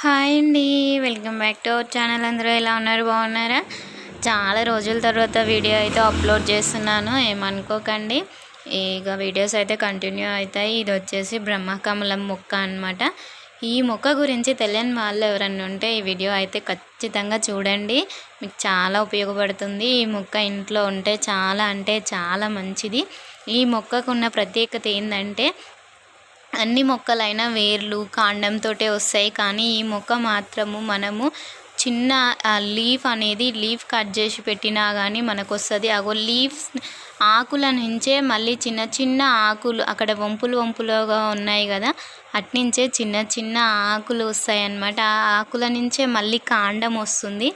Hi అండి. Welcome back to our channel. అందరూ ఎలా ఉన్నారు? బాగున్నారా? చాలా రోజుల తర్వాత వీడియో అయితే అప్లోడ్ చేస్తున్నాను. ఏమనుకోకండి. ఇక వీడియోస్ అయితే కంటిన్యూ అవుతాయి. ఇది వచ్చేసి బ్రహ్మకమలం మొక్క అనమాట ఈ మొక్క గురించి తెలియని వాళ్ళు ఎవరన్నా ఉంటే ఈ వీడియో అయితే ఖచ్చితంగా చూడండి. మీకు చాలా ఉపయోగపడుతుంది. ఈ మొక్క ఇంట్లో ఉంటే చాలా అంటే చాలా మంచిది. ఈ మొక్కకు ఉన్న ప్రత్యేకత ఏంటంటే అన్ని మొక్కలైనా వేర్లు కాండంతో వస్తాయి. కానీ ఈ మొక్క మాత్రము మనము చిన్న లీఫ్ అనేది లీఫ్ కట్ చేసి పెట్టినా కానీ మనకు వస్తుంది అగో లీవ్స్ ఆకుల నుంచే మళ్ళీ చిన్న చిన్న ఆకులు అక్కడ వంపులు వంపులుగా ఉన్నాయి కదా అట్నుంచే చిన్న చిన్న ఆకులు వస్తాయి అన్నమాట ఆ ఆకుల నుంచే మళ్ళీ కాండం వస్తుంది.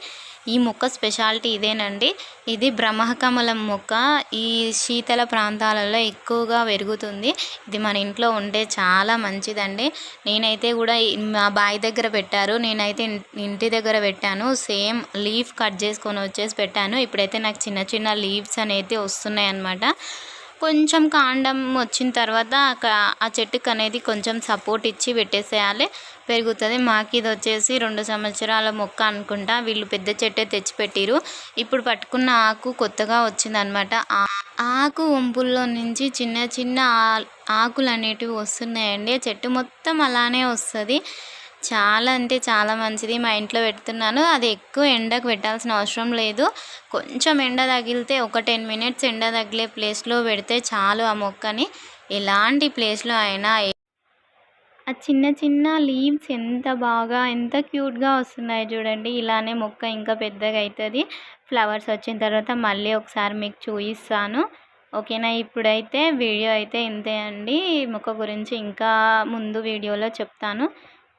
ఈ మొక్క స్పెషాలిటీ ఇదేనండి. ఇది బ్రహ్మకమలం మొక్క. ఈ శీతల ప్రాంతాలలో ఎక్కువగా పెరుగుతుంది. ఇది మన ఇంట్లో ఉంటే చాలా మంచిదండి. నేనైతే కూడా మా బావి దగ్గర పెట్టారు. నేనైతే ఇంటి దగ్గర పెట్టాను. సేమ్ లీఫ్ కట్ చేసుకొని వచ్చేసి పెట్టాను. ఇప్పుడైతే నాకు చిన్న చిన్న లీవ్స్ అనేది వస్తున్నాయి అన్నమాట కొంచెం కాండం వచ్చిన తర్వాత ఆ చెట్టుకు అనేది కొంచెం సపోర్ట్ ఇచ్చి పెట్టేసేయాలి. పెరుగుతుంది. మాకు ఇది వచ్చేసి రెండు సంవత్సరాల మొక్క అనుకుంటా. వీళ్ళు పెద్ద చెట్టే తెచ్చిపెట్టిరు. ఇప్పుడు పట్టుకున్న ఆకు కొత్తగా వచ్చిందనమాట. ఆకు వంపుల్లో నుంచి చిన్న చిన్న ఆకులు అనేటివి వస్తున్నాయండి. చెట్టు మొత్తం అలానే వస్తుంది. చాలా అంటే చాలా మంచిది. మా ఇంట్లో పెడుతున్నాను. అది ఎక్కువ ఎండకు పెట్టాల్సిన అవసరం లేదు. కొంచెం ఎండ తగిలితే ఒక టెన్ మినిట్స్ ఎండ తగిలే ప్లేస్లో పెడితే చాలు ఆ మొక్కని. ఎలాంటి ప్లేస్లో అయినా ఆ చిన్న చిన్న లీవ్స్ ఎంత బాగా ఎంత క్యూట్గా వస్తున్నాయి చూడండి. ఇలానే మొక్క ఇంకా పెద్దగా అవుతుంది ఫ్లవర్స్ వచ్చిన తర్వాత మళ్ళీ ఒకసారి మీకు చూపిస్తాను ఓకేనా? ఇప్పుడైతే వీడియో అయితే ఇంతే అండి. మొక్క గురించి ఇంకా ముందు వీడియోలో చెప్తాను.